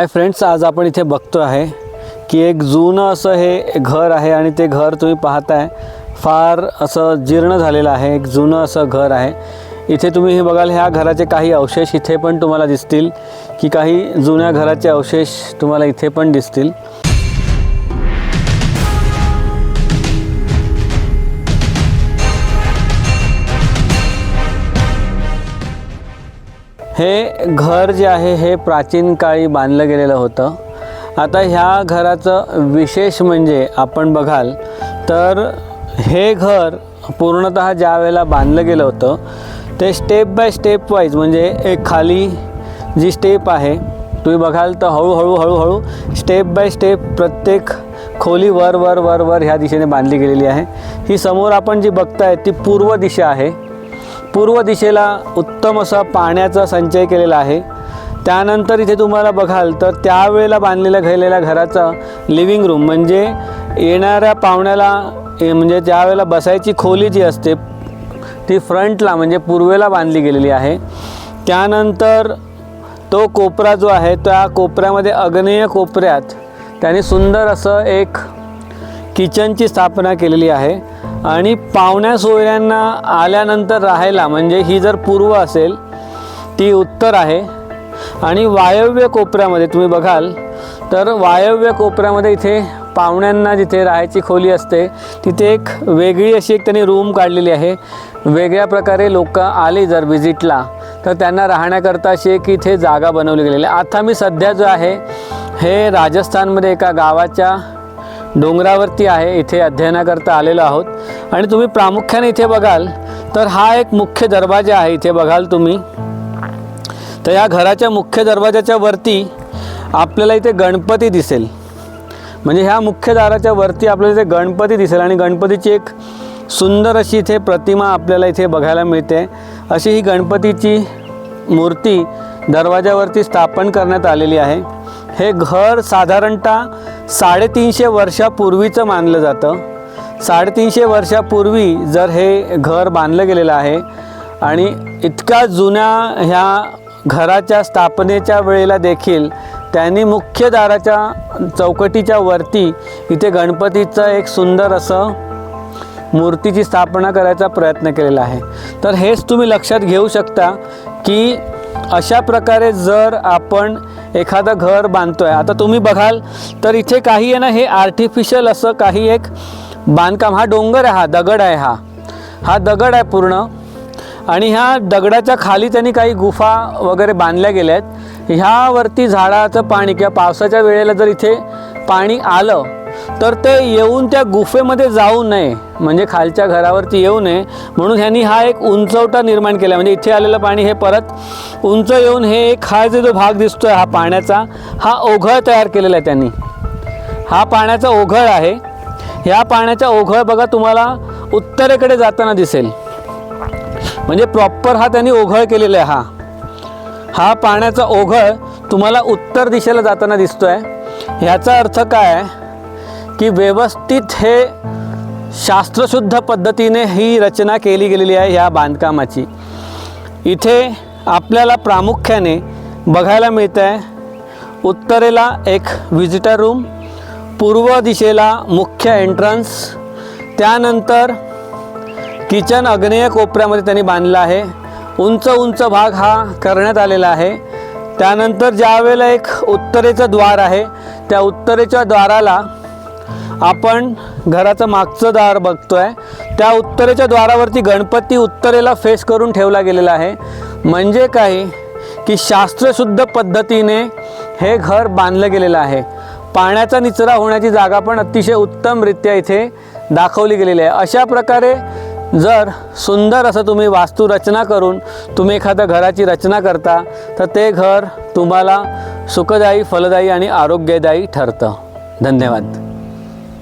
Hi friends आज आपण इथे बघतो आहे की एक जुनं असं हे घर आहे आणि ते घर तुम्ही पाहताय फार असं जीर्ण झालेलं आहे एक जुनं असं घर आहे. इथे तुम्ही हे बघाल ह्या घराचे काही अवशेष इथे पण तुम्हाला दिसतील की काही जुन्या घराचे अवशेष तुम्हाला इथे पण दिसतील. हे घर जे आहे हे प्राचीन काळी बांधलं गेलेलं होतं. आता ह्या घराचं विशेष म्हणजे आपण बघाल तर हे घर पूर्णतः ज्या वेळेला बांधलं गेलं होतं ते स्टेप बाय स्टेप वाईज म्हणजे एक खाली जी स्टेप आहे तुम्ही बघाल तर हळूहळू हळूहळू स्टेप बाय स्टेप प्रत्येक खोली वर वर वर वर ह्या दिशेने बांधली गेलेली आहे. ही समोर आपण जी बघताय ती पूर्व दिशा आहे. पूर्व दिशेला उत्तम असा पाण्याचा संचय केलेला आहे. त्यानंतर इथे तुम्हाला बघाल तर त्यावेळेला बांधलेल्या गेलेल्या घराचा लिव्हिंग रूम म्हणजे येणाऱ्या पाहुण्याला ए- म्हणजे त्यावेळेला बसायची खोली जी असते ती फ्रंटला म्हणजे पूर्वेला बांधली गेलेली आहे. त्यानंतर तो कोपरा जो आहे त्या कोपऱ्यामध्ये अग्नेय कोपऱ्यात त्याने सुंदर असं एक किचनची स्थापना केलेली आहे. आणि पाहुण्या सोयऱ्यांना आल्यानंतर राहायला म्हणजे ही जर पूर्व असेल ती उत्तर आहे. आणि वायव्य कोपऱ्यामध्ये तुम्ही बघाल तर वायव्य कोपऱ्यामध्ये इथे पाहुण्यांना जिथे राहायची खोली असते तिथे एक वेगळी अशी एक त्यांनी रूम काढलेली आहे. वेगळ्या प्रकारे लोक आली जर व्हिजिटला तर त्यांना राहण्याकरता अशी एक इथे जागा बनवली गेलेली आहे. आता मी सध्या जो आहे हे राजस्थानमध्ये एका गावाच्या डोंगरावरती आहे इथे अध्ययनाकरता आलेलो आहोत. आणि तुम्ही प्रामुख्याने इथे बघाल तर हा एक मुख्य दरवाजा आहे इथे बघाल तुम्ही. तर या घराच्या मुख्य दरवाजाच्या वरती आपल्याला इथे गणपती दिसेल. म्हणजे ह्या मुख्य दाराच्या वरती आपल्याला इथे गणपती दिसेल आणि गणपतीची एक सुंदर अशी इथे प्रतिमा आपल्याला इथे बघायला मिळते. अशी ही गणपतीची मूर्ती दरवाजावरती स्थापन करण्यात आलेली आहे. हे घर साधारणतः साडेतीनशे वर्षापूर्वीचं मानलं जातं. साडेतीनशे वर्षापूर्वी जर हे घर बांधलं गेलेलं आहे आणि इतक्या जुन्या ह्या घराच्या स्थापनेच्या वेळेला देखील त्यांनी मुख्य दाराच्या चौकटीच्या वरती इथे गणपतीचं एक सुंदर असं मूर्तीची स्थापना करायचा प्रयत्न केलेला आहे. तर हेच तुम्ही लक्षात घेऊ शकता की अशा प्रकारे जर आपण एखादं घर बांधतो आहे आता तुम्ही बघाल तर इथे काही आहे ना हे आर्टिफिशियल असं काही एक बांधकाम. हा डोंगर आहे हा दगड आहे हा. हा दगड आहे पूर्ण. आणि ह्या दगडाच्या खाली त्यांनी काही गुफा वगैरे बांधल्या गेल्या आहेत. ह्यावरती झाडाचं पाणी किंवा पावसाच्या वेळेला जर इथे पाणी आलं तर ते येऊन त्या गुफेमध्ये जाऊ नये. म्हणजे खालच्या घरावरती येऊ नये. म्हणून ह्यांनी हा एक उंचवटा निर्माण केला. म्हणजे इथे आलेलं पाणी हे परत उंच येऊन हे एक हा जो जो भाग दिसतोय हा पाण्याचा हा ओघळ तयार केलेला आहे त्यांनी. हा पाण्याचा ओघळ आहे. ह्या पाण्याचा ओघळ बघा तुम्हाला उत्तरेकडे जाताना दिसेल. म्हणजे प्रॉपर हा त्यांनी ओघळ केलेला आहे हा. हा पाण्याचा ओघळ तुम्हाला उत्तर दिशेला जाताना दिसतोय. ह्याचा अर्थ काय आहे? की व्यवस्थित हे शास्त्रशुद्ध पद्धतीने ही रचना केली गेलेली आहे ह्या बांधकामाची. इथे आपल्याला प्रामुख्याने बघायला मिळतं आहे उत्तरेला एक व्हिजिटर रूम पूर्व दिशेला मुख्य एंट्रन्स त्यानंतर किचन अग्नेय कोपऱ्यामध्ये त्यांनी बांधला आहे. उंच उंच भाग हा करण्यात आलेला आहे. त्यानंतर ज्यावेळेला एक उत्तरेचं द्वार आहे त्या उत्तरेच्या द्वाराला आपण घराचं मागचं दार बघतोय. त्या उत्तरेच्या द्वारावरती गणपती उत्तरेला फेस करून ठेवला गेलेला आहे. म्हणजे काय की शास्त्रशुद्ध पद्धतीने हे घर बांधलं गेलेलं आहे. पाण्याचा निचरा होण्याची जागा पण अतिशय उत्तमरित्या इथे दाखवली गेलेली आहे. अशा प्रकारे जर सुंदर असं तुम्ही वास्तुरचना करून तुम्ही एखाद्या घराची रचना करता तर ते घर तुम्हाला सुखदायी फलदायी आणि आरोग्यदायी ठरतं. धन्यवाद.